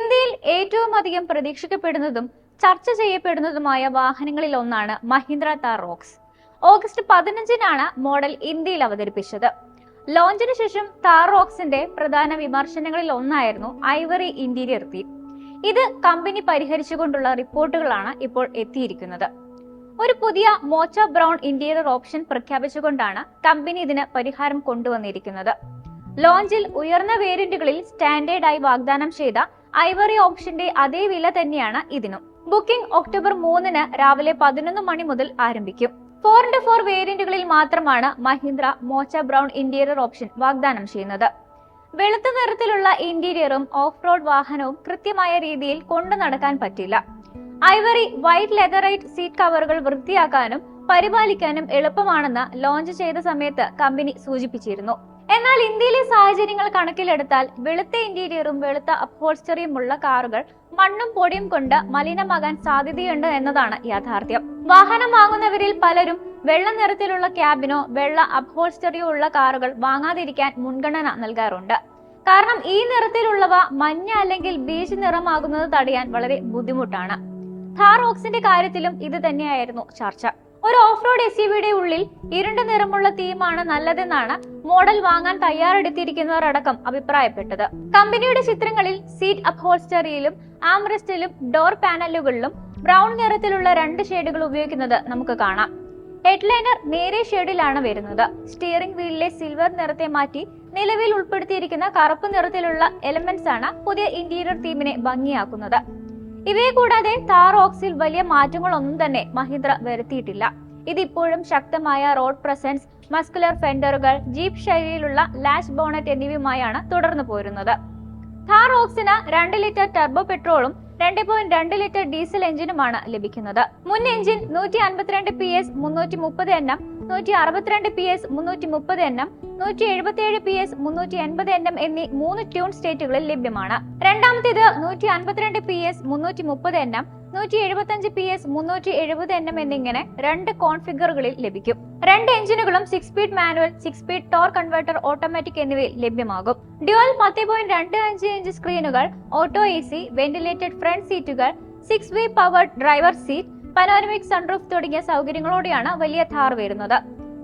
ഇന്ത്യയിൽ ഏറ്റവും അധികം പ്രതീക്ഷിക്കപ്പെടുന്നതും ചർച്ച ചെയ്യപ്പെടുന്നതുമായ വാഹനങ്ങളിൽ ഒന്നാണ് മഹീന്ദ്ര താർ റോക്സ് ഓഗസ്റ്റ് പതിനഞ്ചിനാണ് മോഡൽ ഇന്ത്യയിൽ അവതരിപ്പിച്ചത്. ലോഞ്ചിന് ശേഷം താർ റോക്സിന്റെ പ്രധാന വിമർശനങ്ങളിൽ ഒന്നായിരുന്നു ഐവറി ഇന്റീരിയർ തീം. ഇത് കമ്പനി പരിഹരിച്ചുകൊണ്ടുള്ള റിപ്പോർട്ടുകളാണ് ഇപ്പോൾ എത്തിയിരിക്കുന്നത്. ഒരു പുതിയ മോച്ച ബ്രൗൺ ഇന്റീരിയർ ഓപ്ഷൻ പ്രഖ്യാപിച്ചുകൊണ്ടാണ് കമ്പനി ഇതിന് പരിഹാരം കൊണ്ടുവന്നിരിക്കുന്നത്. ലോഞ്ചിൽ ഉയർന്ന വേരിയന്റുകളിൽ സ്റ്റാൻഡേർഡായി വാഗ്ദാനം ചെയ്ത ഐവറി ഓപ്ഷന്റെ അതേ വില തന്നെയാണ് ഇതിനും. ബുക്കിംഗ് ഒക്ടോബർ മൂന്നിന് രാവിലെ പതിനൊന്ന് മണി മുതൽ ആരംഭിക്കും. ഫോർ ഇന്റു ഫോർ വേരിയന്റുകളിൽ മാത്രമാണ് Mahindra mocha brown interior option വാഗ്ദാനം ചെയ്യുന്നത്. വെളുത്ത നിറത്തിലുള്ള ഇന്റീരിയറും ഓഫ് റോഡ് വാഹനവും കൃത്യമായ രീതിയിൽ കൊണ്ടു നടക്കാൻ പറ്റില്ല. ഐവറി വൈറ്റ് ലെതറൈറ്റ് സീറ്റ് കവറുകൾ വൃത്തിയാക്കാനും പരിപാലിക്കാനും എളുപ്പമാണെന്ന് ലോഞ്ച് ചെയ്ത സമയത്ത് കമ്പനി സൂചിപ്പിച്ചിരുന്നു. എന്നാൽ ഇന്ത്യയിലെ സാഹചര്യങ്ങൾ കണക്കിലെടുത്താൽ വെളുത്ത ഇന്റീരിയറും വെളുത്ത അപ്ഹോൾസ്റ്ററിയും ഉള്ള കാറുകൾ മണ്ണും പൊടിയും കൊണ്ട് മലിനമാകാൻ സാധ്യതയുണ്ട് എന്നതാണ് യാഥാർത്ഥ്യം. വാഹനം വാങ്ങുന്നവരിൽ പലരും വെള്ള നിറത്തിലുള്ള ക്യാബിനോ വെള്ള അപ്ഹോൾസ്റ്ററിയോ ഉള്ള കാറുകൾ വാങ്ങാതിരിക്കാൻ മുൻഗണന നൽകാറുണ്ട്. കാരണം ഈ നിറത്തിലുള്ളവ മഞ്ഞ അല്ലെങ്കിൽ ബീച്ച് നിറമാകുന്നത് തടയാൻ വളരെ ബുദ്ധിമുട്ടാണ്. ഥാർ ഓക്സിന്റെ കാര്യത്തിലും ഇത് തന്നെയായിരുന്നു ചർച്ച. ഒരു ഓഫ് റോഡ് എസ് യുടെ ഉള്ളിൽ ഇരുണ്ട നിറമുള്ള തീമാണ് നല്ലതെന്നാണ് മോഡൽ വാങ്ങാൻ തയ്യാറെടുത്തിരിക്കുന്നവർ അടക്കം അഭിപ്രായപ്പെട്ടത്. കമ്പനിയുടെ ചിത്രങ്ങളിൽ സീറ്റ് അപ്ഹോൾസ്റ്ററിയിലും ആംറസ്റ്റിലും ഡോർ പാനലുകളിലും ബ്രൗൺ നിറത്തിലുള്ള രണ്ട് ഷെയ്ഡുകൾ ഉപയോഗിക്കുന്നത് നമുക്ക് കാണാം. ഹെഡ്ലൈനർ നേരെ ഷെയ്ഡിലാണ് വരുന്നത്. സ്റ്റിയറിംഗ് വീലിലെ സിൽവർ നിറത്തെ മാറ്റി നിലവിൽ ഉൾപ്പെടുത്തിയിരിക്കുന്ന കറുപ്പ് നിറത്തിലുള്ള എലമെന്റ്സ് ആണ് പുതിയ ഇന്റീരിയർ തീമിനെ ഭംഗിയാക്കുന്നത്. ഇവയെ കൂടാതെ താർ ഓക്സിൽ വലിയ മാറ്റങ്ങളൊന്നും തന്നെ മഹീന്ദ്ര വരുത്തിയിട്ടില്ല. ഇതിപ്പോഴും ശക്തമായ റോഡ് പ്രസൻസ് മസ്കുലർ ഫെൻഡറുകൾ ജീപ്പ് ശൈലിയിലുള്ള ലാഷ് ബോണറ്റ് എന്നിവയുമായാണ് തുടർന്നു പോരുന്നത്. താർ ഓക്സിന് രണ്ട് ലിറ്റർ ടർബോ പെട്രോളും രണ്ട് പോയിന്റ് രണ്ട് ലിറ്റർ ഡീസൽ എഞ്ചിനുമാണ് ലഭിക്കുന്നത്. മുൻ എഞ്ചിൻ നൂറ്റി അൻപത്തിരണ്ട് പി എസ് മുന്നൂറ്റി മുപ്പത് എൻ എം നൂറ്റി അറുപത്തിരണ്ട് പി എസ് മുന്നൂറ്റി മുപ്പത് എൻ എം നൂറ്റി എഴുപത്തിയേഴ് പി എസ് മുന്നൂറ്റി എൺപത് എൻ എം എന്നീ മൂന്ന് ട്യൂൺ സ്റ്റേറ്റുകളിൽ ലഭ്യമാണ്. രണ്ടാമത്തേത് നൂറ്റി അൻപത്തിരണ്ട് പി എസ് മുന്നൂറ്റി മുപ്പത് എൻ എം നൂറ്റി എഴുപത്തഞ്ച് പി എസ് മുന്നൂറ്റി എഴുപത് എൻ എം എന്നിങ്ങനെ രണ്ട് കോൺഫിഗറുകളിൽ ലഭിക്കും. രണ്ട് എഞ്ചിനുകളും six speed manual six speed torque converter automatic എന്നിവയിൽ ലഭ്യമാകും. ഡ്യുവൽ പത്ത് പോയിന്റ് രണ്ട് അഞ്ച് inch സ്ക്രീനുകൾ auto A C ventilated front സീറ്റുകൾ six way power driver seat panoramic sunroof തുടങ്ങിയ സൗകര്യങ്ങളോടെയാണ് വലിയ ഥാർ വരുന്നത്.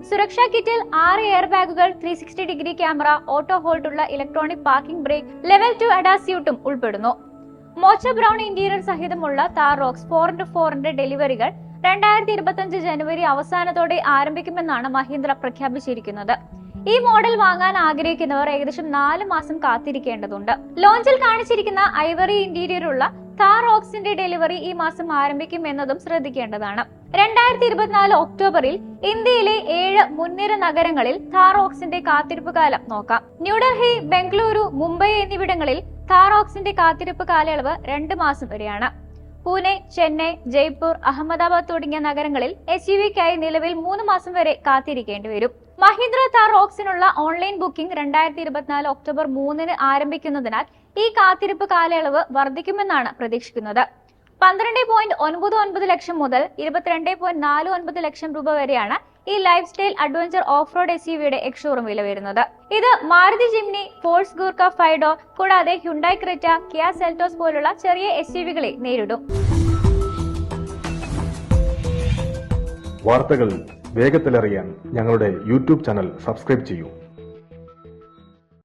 സുരക്ഷാ കിറ്റിൽ ആറ് എയർ ബാഗുകൾ three sixty degree camera auto ഹോൾഡുള്ള electronic parking brake level two അഡാസ്യൂട്ടും ഉൾപ്പെടുന്നു. മോച്ച ബ്രൗൺ ഇന്റീരിയർ സഹിതമുള്ള താർ റോക്സ് ഫോർ ഇന്റു ഫോറിന്റെ ഡെലിവറികൾ രണ്ടായിരത്തി ഇരുപത്തിയഞ്ച് ജനുവരി അവസാനത്തോടെ ആരംഭിക്കുമെന്നാണ് മഹീന്ദ്ര പ്രഖ്യാപിച്ചിരിക്കുന്നത്. ഈ മോഡൽ വാങ്ങാൻ ആഗ്രഹിക്കുന്നവർ ഏകദേശം നാല് മാസം കാത്തിരിക്കേണ്ടതുണ്ട്. ലോഞ്ചിൽ കാണിച്ചിരിക്കുന്ന ഐവറി ഇന്റീരിയറുള്ള താർ റോക്സിന്റെ ഡെലിവറി ഈ മാസം ആരംഭിക്കും എന്നതും ശ്രദ്ധിക്കേണ്ടതാണ്. രണ്ടായിരത്തി ഇരുപത്തിനാല് ഒക്ടോബറിൽ ഇന്ത്യയിലെ ഏഴ് മുൻനിര നഗരങ്ങളിൽ താറോക്സിന്റെ കാത്തിരിപ്പ് കാലം നോക്കാം. ന്യൂഡൽഹി ബംഗളൂരു മുംബൈ എന്നിവിടങ്ങളിൽ താറോക്സിന്റെ കാത്തിരിപ്പ് കാലയളവ് രണ്ട് മാസം വരെയാണ്. പൂനെ ചെന്നൈ ജയ്പൂർ അഹമ്മദാബാദ് തുടങ്ങിയ നഗരങ്ങളിൽ യു വിക്കായി നിലവിൽ മൂന്ന് മാസം വരെ കാത്തിരിക്കേണ്ടി വരും. മഹീന്ദ്ര താർ റോക്സിനുള്ള ഓൺലൈൻ ബുക്കിംഗ് രണ്ടായിരത്തി ഇരുപത്തിനാല് ഒക്ടോബർ മൂന്നിന് ആരംഭിക്കുന്നതിനാൽ ഈ കാത്തിരിപ്പ് കാലയളവ് വർദ്ധിക്കുമെന്നാണ് പ്രതീക്ഷിക്കുന്നത്. പന്ത്രണ്ട് പോയിന്റ് ഒൻപത് ഒൻപത് ലക്ഷം മുതൽ ഇരുപത്തിരണ്ട് പോയിന്റ് നാല് ഒൻപത് ലക്ഷം രൂപ വരെയാണ് ഈ life style adventure off road എസ് യുടെ എക്സ്ഷോറും വില വരുന്നത്. ഇത് മാരുതി ജിംനി ഫോഴ്സ് ഗൂർക്ക ഫൈഡോ കൂടാതെ ഹ്യുണ്ടായി ക്രെറ്റ കിയ സെൽറ്റോസ് പോലുള്ള ചെറിയ എസ് യുവികളെ നേരിടും. വാർത്തകൾ വേഗത്തിലറിയാൻ ഞങ്ങളുടെ യൂട്യൂബ് ചാനൽ സബ്സ്ക്രൈബ് ചെയ്യൂ.